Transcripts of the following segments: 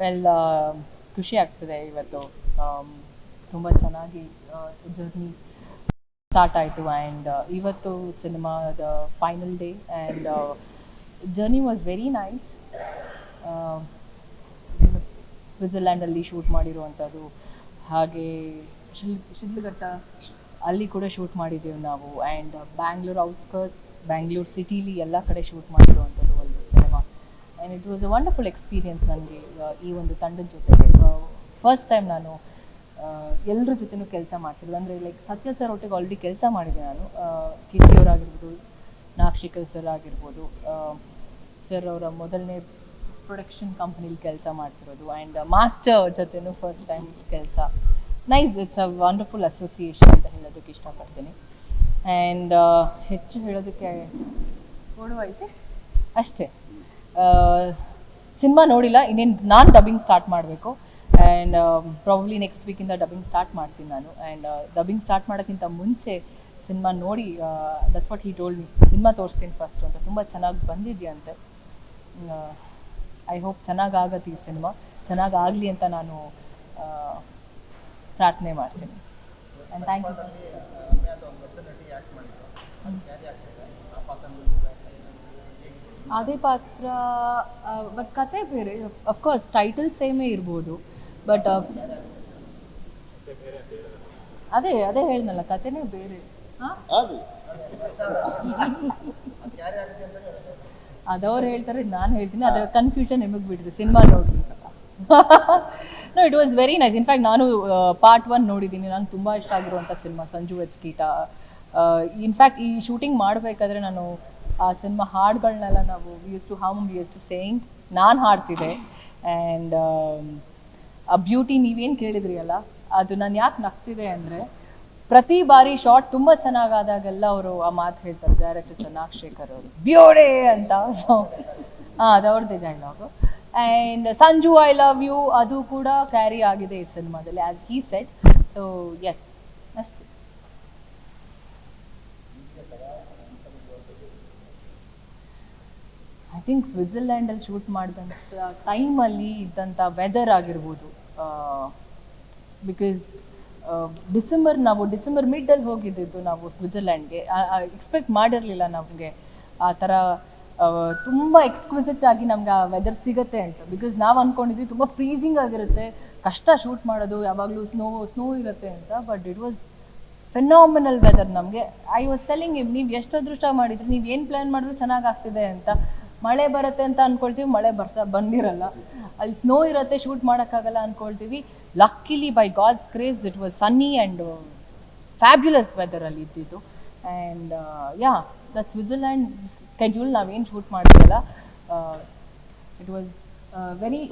Well ಖುಷಿ ಆಗ್ತದೆ ಇವತ್ತು. ತುಂಬ ಚೆನ್ನಾಗಿ ಜರ್ನಿ ಸ್ಟಾರ್ಟ್ ಆಯಿತು ಆ್ಯಂಡ್ ಇವತ್ತು ಸಿನಿಮಾದ final day and journey was very nice ಸ್ವಿಟ್ಜರ್ಲ್ಯಾಂಡಲ್ಲಿ shoot ಮಾಡಿರುವಂಥದ್ದು. ಹಾಗೆ ಶಿಲ್, ಶಿಡ್ಲಘಟ್ಟ ಅಲ್ಲಿ ಕೂಡ ಶೂಟ್ ಮಾಡಿದ್ದೀವಿ ನಾವು. ಆ್ಯಂಡ್ ಬ್ಯಾಂಗ್ಳೂರ್ ಔಟ್ಸ್ಕರ್ಟ್ಸ್ ಬ್ಯಾಂಗ್ಳೂರ್ ಸಿಟೀಲಿ ಎಲ್ಲ ಕಡೆ ಶೂಟ್ ಮಾಡಿರುವಂಥದ್ದು. And it was a wonderful experience ನನಗೆ ಈ ಒಂದು ತಂಡದ ಜೊತೆ ಫಸ್ಟ್ ಟೈಮ್ ನಾನು ಎಲ್ಲರ ಜೊತೆನೂ ಕೆಲಸ ಮಾಡ್ತಿರೋದು. ಅಂದರೆ ಲೈಕ್ ಸತ್ಯ ಸರ್ ಒಟ್ಟಿಗೆ ಆಲ್ರೆಡಿ ಕೆಲಸ ಮಾಡಿದೆ ನಾನು. ಕಿಶಿಯವರಾಗಿರ್ಬೋದು ನಾಕ್ಷಿಕಲ್ ಸರ್ ಆಗಿರ್ಬೋದು ಸರ್ ಅವರ ಮೊದಲನೇ ಪ್ರೊಡಕ್ಷನ್ ಕಂಪ್ನಿಲಿ ಕೆಲಸ ಮಾಡ್ತಿರೋದು. ಆ್ಯಂಡ್ ಮಾಸ್ಟರ್ ಜೊತೆನೂ ಫಸ್ಟ್ ಟೈಮ್ ಕೆಲಸ. Nice it's a wonderful association ಅಂತ ಹೇಳೋದಕ್ಕೆ ಇಷ್ಟಪಡ್ತೀನಿ. ಆ್ಯಂಡ್ ಹೆಚ್ಚು ಹೇಳೋದಕ್ಕೆ ಕೊಡುವ ಐತೆ? ಅಷ್ಟೇ. ಸಿನಿಮಾ ನೋಡಿಲ್ಲ, ಇನ್ನೇನು ನಾನು ಡಬ್ಬಿಂಗ್ ಸ್ಟಾರ್ಟ್ ಮಾಡಬೇಕು. ಆ್ಯಂಡ್ ಪ್ರಾಬ್ಲಿ ನೆಕ್ಸ್ಟ್ ವೀಕಿಂದ ಡಬ್ಬಿಂಗ್ ಸ್ಟಾರ್ಟ್ ಮಾಡ್ತೀನಿ ನಾನು. ಆ್ಯಂಡ್ ಡಬ್ಬಿಂಗ್ ಸ್ಟಾರ್ಟ್ ಮಾಡೋಕ್ಕಿಂತ ಮುಂಚೆ ಸಿನಿಮಾ ನೋಡಿ that's what he told me cinema ತೋರಿಸ್ತೀನಿ ಫಸ್ಟ್ ಅಂತ. ತುಂಬ ಚೆನ್ನಾಗಿ ಬಂದಿದೆಯಂತೆ. ಐ ಹೋಪ್ ಚೆನ್ನಾಗಿ ಆಗತ್ತೆ ಈ ಸಿನಿಮಾ. ಚೆನ್ನಾಗಿ ಆಗಲಿ ಅಂತ ನಾನು ಪ್ರಾರ್ಥನೆ ಮಾಡ್ತೀನಿ. ಆ್ಯಂಡ್ ಥ್ಯಾಂಕ್ ಯು ಅದೇ ಪಾತ್ರ ಬಟ್ ಕತೆ ಬೇರೆ. ಅಫ್ಕೋರ್ಸ್ ಟೈಟಲ್ ಸೇಮೇ ಇರ್ಬೋದು ಬಟ್ ಅದೇ ಅದೇ ಹೇಳ್ನಲ್ಲ ಕತೆನೇ ಬೇರೆ. ಹಾಂ ಅದವ್ರು ಹೇಳ್ತಾರೆ ನಾನು ಹೇಳ್ತೀನಿ ಅದ ಕನ್ಫ್ಯೂಷನ್ ನಿಮಗೆ ಬಿಡ್ರಿ ಸಿನಿಮಾ ನೋಡ್ರಿ no it was very nice in fact ನಾನು ಪಾರ್ಟ್ ಒನ್ ನೋಡಿದ್ದೀನಿ. ನಂಗೆ ತುಂಬ ಇಷ್ಟ ಆಗಿರುವಂಥ cinema Sanju weds Geetha in fact ಈ ಶೂಟಿಂಗ್ ಮಾಡಬೇಕಾದ್ರೆ ನಾನು ಆ ಸಿನಿಮಾ ಹಾಡುಗಳನ್ನೆಲ್ಲ ನಾವು use to hum use to saying ನಾನು ಹಾಡ್ತಿದ್ದೆ. ಆ್ಯಂಡ್ ಆ ಬ್ಯೂಟಿ ನೀವೇನು ಕೇಳಿದ್ರಿ ಅಲ್ಲ, ಅದು ನಾನು ಯಾಕೆ ನಗ್ತಿದೆ ಅಂದರೆ, ಪ್ರತಿ ಬಾರಿ ಶಾರ್ಟ್ ತುಂಬ ಚೆನ್ನಾಗಾದಾಗೆಲ್ಲ ಅವರು ಆ ಮಾತು ಹೇಳ್ತಾರೆ ಡೈರೆಕ್ಟರ್ ಚನ್ನಾಕ್ಷೇಖರ್ ಅವರು ಬ್ಯೂಡೆ ಅಂತ. ಸೊ ಹಾಂ, ಅದು ಅವ್ರದ್ದೇ and Sanju I love you ಅದು ಕೂಡ ಕ್ಯಾರಿ ಆಗಿದೆ ಈ ಸಿನಿಮಾದಲ್ಲಿ as he set so yes ಅಷ್ಟೇ ಐ ಥಿಂಕ್ ಸ್ವಿಟ್ಜರ್ಲ್ಯಾಂಡಲ್ಲಿ ಶೂಟ್ ಮಾಡಿದಂಥ ಟೈಮಲ್ಲಿ ಇದ್ದಂಥ ವೆದರ್ ಆಗಿರ್ಬೋದು. ಬಿಕಾಸ್ ಡಿಸೆಂಬರ್ ನಾವು ಡಿಸೆಂಬರ್ ಮಿಡ್ಡಲ್ಲಿ ಹೋಗಿದ್ದಿದ್ದು ನಾವು ಸ್ವಿಟ್ಜರ್ಲ್ಯಾಂಡ್ಗೆ ಎಕ್ಸ್ಪೆಕ್ಟ್ ಮಾಡಿರಲಿಲ್ಲ ನಮಗೆ. ಆ ಥರ ತುಂಬ ಎಕ್ಸ್ಕ್ವಿಸಿಟ್ ಆಗಿ ನಮ್ಗೆ ಆ ವೆದರ್ ಸಿಗುತ್ತೆ ಅಂತ. ಬಿಕಾಸ್ ನಾವು ಅಂದ್ಕೊಂಡಿದ್ವಿ ತುಂಬ ಫ್ರೀಸಿಂಗ್ ಆಗಿರುತ್ತೆ. ಕಷ್ಟ ಶೂಟ್ ಮಾಡೋದು, ಯಾವಾಗಲೂ ಸ್ನೋ ಸ್ನೋ ಇರುತ್ತೆ ಅಂತ. But it was phenomenal weather ನಮಗೆ. ಐ ವಾಸ್ ಟೆಲಿಂಗ್ ನೀವು ಎಷ್ಟು ಅದೃಷ್ಟ ಮಾಡಿದ್ರಿ? ನೀವು ಏನು ಪ್ಲ್ಯಾನ್ ಮಾಡಿದ್ರು ಚೆನ್ನಾಗಿ ಆಗ್ತಿದೆ ಅಂತ. ಮಳೆ ಬರುತ್ತೆ ಅಂತ ಅನ್ಕೊಳ್ತೀವಿ, ಮಳೆ ಬರ್ತಾ ಬಂದಿರಲ್ಲ. ಅಲ್ಲಿ ಸ್ನೋ ಇರುತ್ತೆ ಶೂಟ್ ಮಾಡೋಕ್ಕಾಗಲ್ಲ ಅನ್ಕೊಳ್ತೀವಿ. Luckily by god's grace it was sunny and fabulous weather ಅಲ್ಲಿ ಇದ್ದಿದ್ದು. And yeah the Switzerland schedule ನಾವೇನು ಶೂಟ್ ಮಾಡ್ತೀವಲ್ಲ it was very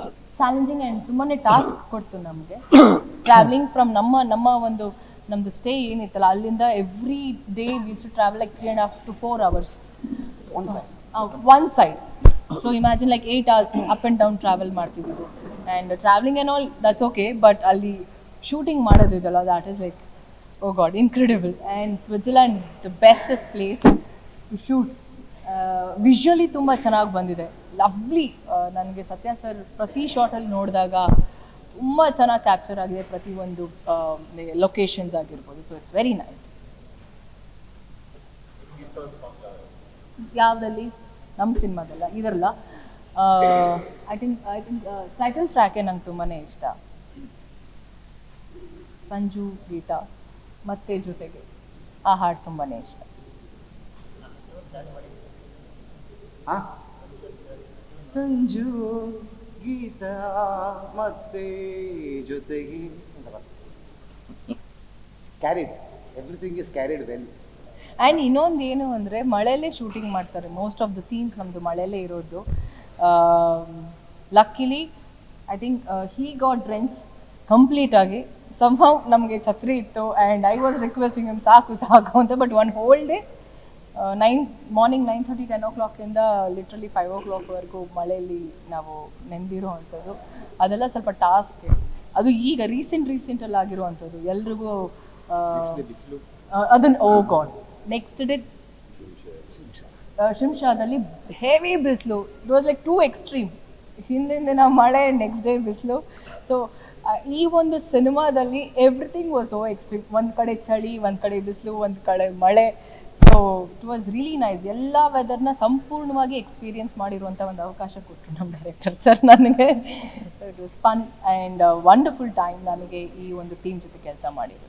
challenging and ತುಂಬಾ ಟಾಸ್ಕ್ ಕೊಡ್ತು ನಮಗೆ. ಟ್ರಾವೆಲಿಂಗ್ ಫ್ರಮ್ ನಮ್ಮ ನಮ್ಮ ಒಂದು ನಮ್ಮದು ಸ್ಟೇ ಏನಿತ್ತಲ್ಲ, ಅಲ್ಲಿಂದ every day we to travel like three and half to four hours one side so imagine like eight hours up and down travel ಮಾಡ್ತಿದ್ದು and travelling and all that's okay but ಅಲ್ಲಿ shooting ಮಾಡೋದಿದಲ್ಲ that is like oh god incredible and Switzerland the bestest place to shoot visually ತುಂಬ ಚೆನ್ನಾಗಿ ಬಂದಿದೆ. Lovely ನನಗೆ ಸತ್ಯ sir ಪ್ರತಿ ಶಾರ್ಟಲ್ಲಿ ನೋಡಿದಾಗ ತುಂಬ ಚೆನ್ನಾಗಿ ಕ್ಯಾಪ್ಚರ್ ಆಗಿದೆ ಪ್ರತಿಯೊಂದು ಲೊಕೇಶನ್ಸ್ ಆಗಿರ್ಬೋದು. ಸೊ ಇಟ್ಸ್ ವೆರಿ ನೈಸ್ ಯಾವುದಲ್ಲಿ? ನಮ್ಮ ಸಿನಿಮಾದಲ್ಲ ಇದರಲ್ಲ. I think I think title ಟ್ರ್ಯಾಕೇ ನಂಗೆ ತುಂಬಾ ಇಷ್ಟ. ಸಂಜು ಗೀತಾ ಮತ್ತೆ ಜೊತೆಗೆ ಆ ಹಾಡು ತುಂಬಾ ಇಷ್ಟ. ಸಂಜು ಗೀತಾ ಮತ್ತೆ ಜೊತೆಗೆ carried everything is carried well and ಇನ್ನೊಂದು ಏನು ಅಂದರೆ ಮಳೆಯಲ್ಲೇ ಶೂಟಿಂಗ್ ಮಾಡ್ತಾರೆ. ಮೋಸ್ಟ್ ಆಫ್ ದ ಸೀನ್ಸ್ ನಮ್ಮದು ಮಳೆಯಲ್ಲೇ ಇರೋದು. Luckily I think he got drench complete ಆಗಿ. ಸಮ್ಹೌ ನಮಗೆ ಛತ್ರಿ ಇತ್ತು ಆ್ಯಂಡ್ ಐ ವಾಸ್ ರಿಕ್ವೆಸ್ಟಿಂಗ್ ನಿಮ್ ಸಾಕು ಸಾಕು ಅಂತ. But one whole day nine morning nine thirty ten ಓ ಕ್ಲಾಕಿಂದ ಲಿಟ್ರಲಿ ಫೈವ್ ಓ ಕ್ಲಾಕ್ವರೆಗೂ ಮಳೆಯಲ್ಲಿ ನಾವು ನೆಂದಿರೋ ಅಂಥದ್ದು. ಅದೆಲ್ಲ ಸ್ವಲ್ಪ ಟಾಸ್ಕ್ ಅದು ಈಗ ರೀಸೆಂಟ್ ರೀಸೆಂಟಲ್ಲಿ ಆಗಿರುವಂಥದ್ದು. ಎಲ್ರಿಗೂ ಅದನ್ನ ಓ ಗಾಡ್ ನೆಕ್ಸ್ಟ್ ಡೇ ಶಿಮ್ಶಾದಲ್ಲಿ ಹೆವಿ ಬಿಸಿಲು. It was like too extreme ಹಿಂದಿನ ದಿನ ಮಳೆ ನೆಕ್ಸ್ಟ್ ಡೇ ಬಿಸಿಲು. ಸೊ ಈ ಒಂದು ಸಿನಿಮಾದಲ್ಲಿ ಎವ್ರಿಥಿಂಗ್ ವಾಸ್ ಸೋ ಎಕ್ಸ್ಟ್ರೀಮ್ ಒಂದು ಕಡೆ ಚಳಿ, ಒಂದು ಕಡೆ ಬಿಸಿಲು, ಒಂದು ಕಡೆ ಮಳೆ. So it was really nice ಎಲ್ಲ ವೆದರ್ನ ಸಂಪೂರ್ಣವಾಗಿ ಎಕ್ಸ್ಪೀರಿಯನ್ಸ್ ಮಾಡಿರುವಂಥ ಒಂದು ಅವಕಾಶ ಕೊಟ್ಟರು ನಮ್ಮ ಡೈರೆಕ್ಟರ್ ಸರ್ ನನಗೆ. It was fun and wonderful time ನನಗೆ ಈ ಒಂದು ಟೀಮ್ ಜೊತೆ ಕೆಲಸ ಮಾಡಿರೋದು.